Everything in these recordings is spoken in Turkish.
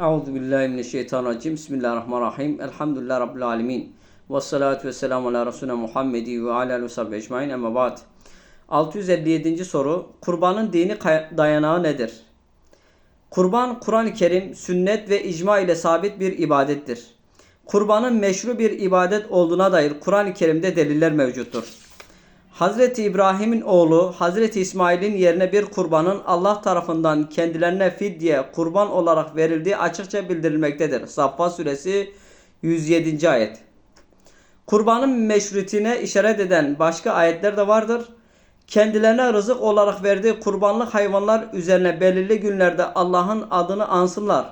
Euzu billahi mineşşeytanirracim. Bismillahirrahmanirrahim. Elhamdülillahi rabbil alamin. Ves salatu vesselamu ala resulina Muhammedi ve ala alihi ve ecmaîn. Amma ba'd. 657. soru. Kurbanın dini dayanağı nedir? Kurban, Kur'an-ı Kerim, sünnet ve icma ile sabit bir ibadettir. Kurbanın meşru bir ibadet olduğuna dair Kur'an-ı Kerim'de deliller mevcuttur. Hazreti İbrahim'in oğlu Hazreti İsmail'in yerine bir kurbanın Allah tarafından kendilerine fidye kurban olarak verildiği açıkça bildirilmektedir. Saffat suresi 107. ayet. Kurbanın meşrutine işaret eden başka ayetler de vardır. Kendilerine rızık olarak verdiği kurbanlık hayvanlar üzerine belirli günlerde Allah'ın adını ansınlar.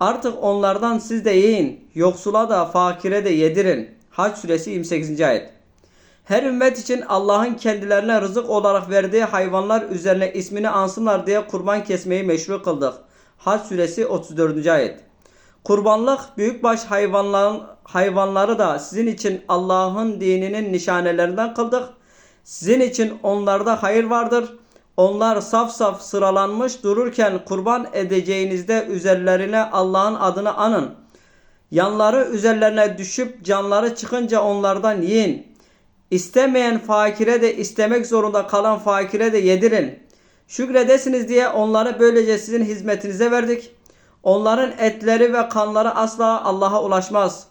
Artık onlardan siz de yiyin, yoksula da fakire de yedirin. Hac suresi 28. ayet. Her ümmet için Allah'ın kendilerine rızık olarak verdiği hayvanlar üzerine ismini ansınlar diye kurban kesmeyi meşru kıldık. Hac suresi 34. ayet. Kurbanlık büyükbaş hayvanların hayvanları da sizin için Allah'ın dininin nişanelerinden kıldık. Sizin için onlarda hayır vardır. Onlar saf saf sıralanmış dururken kurban edeceğinizde üzerlerine Allah'ın adını anın. Yanları üzerlerine düşüp canları çıkınca onlardan yiyin. İstemeyen fakire de istemek zorunda kalan fakire de yedirin. Şükredesiniz diye onları böylece sizin hizmetinize verdik. Onların etleri ve kanları asla Allah'a ulaşmaz.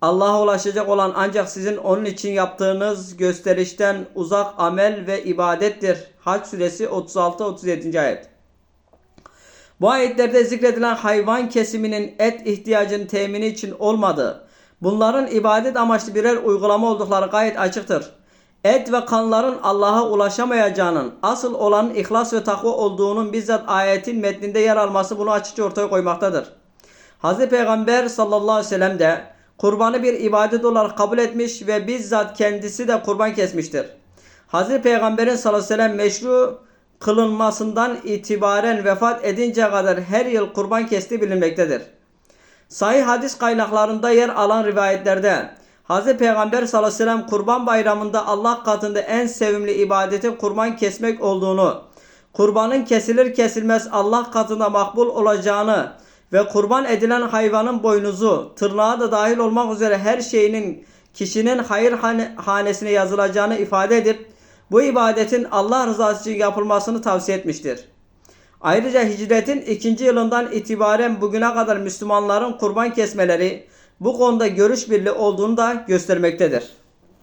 Allah'a ulaşacak olan ancak sizin onun için yaptığınız gösterişten uzak amel ve ibadettir. Hac suresi 36-37. ayet. Bu ayetlerde zikredilen hayvan kesiminin et ihtiyacının temini için olmadığı, bunların ibadet amaçlı birer uygulama oldukları gayet açıktır. Et ve kanların Allah'a ulaşamayacağının, asıl olan ihlas ve takva olduğunun bizzat ayetin metninde yer alması bunu açıkça ortaya koymaktadır. Hz. Peygamber sallallahu aleyhi ve sellem de kurbanı bir ibadet olarak kabul etmiş ve bizzat kendisi de kurban kesmiştir. Hz. Peygamberin sallallahu aleyhi ve sellem meşru kılınmasından itibaren vefat edinceye kadar her yıl kurban kestiği bilinmektedir. Sahih hadis kaynaklarında yer alan rivayetlerde Hz. Peygamber sallallahu aleyhi ve sellem kurban bayramında Allah katında en sevimli ibadetin kurban kesmek olduğunu, kurbanın kesilir kesilmez Allah katında makbul olacağını ve kurban edilen hayvanın boynuzu, tırnağı da dahil olmak üzere her şeyinin kişinin hayır hane- hanesine yazılacağını ifade edip bu ibadetin Allah rızası için yapılmasını tavsiye etmiştir. Ayrıca hicretin ikinci yılından itibaren bugüne kadar Müslümanların kurban kesmeleri bu konuda görüş birliği olduğunu da göstermektedir.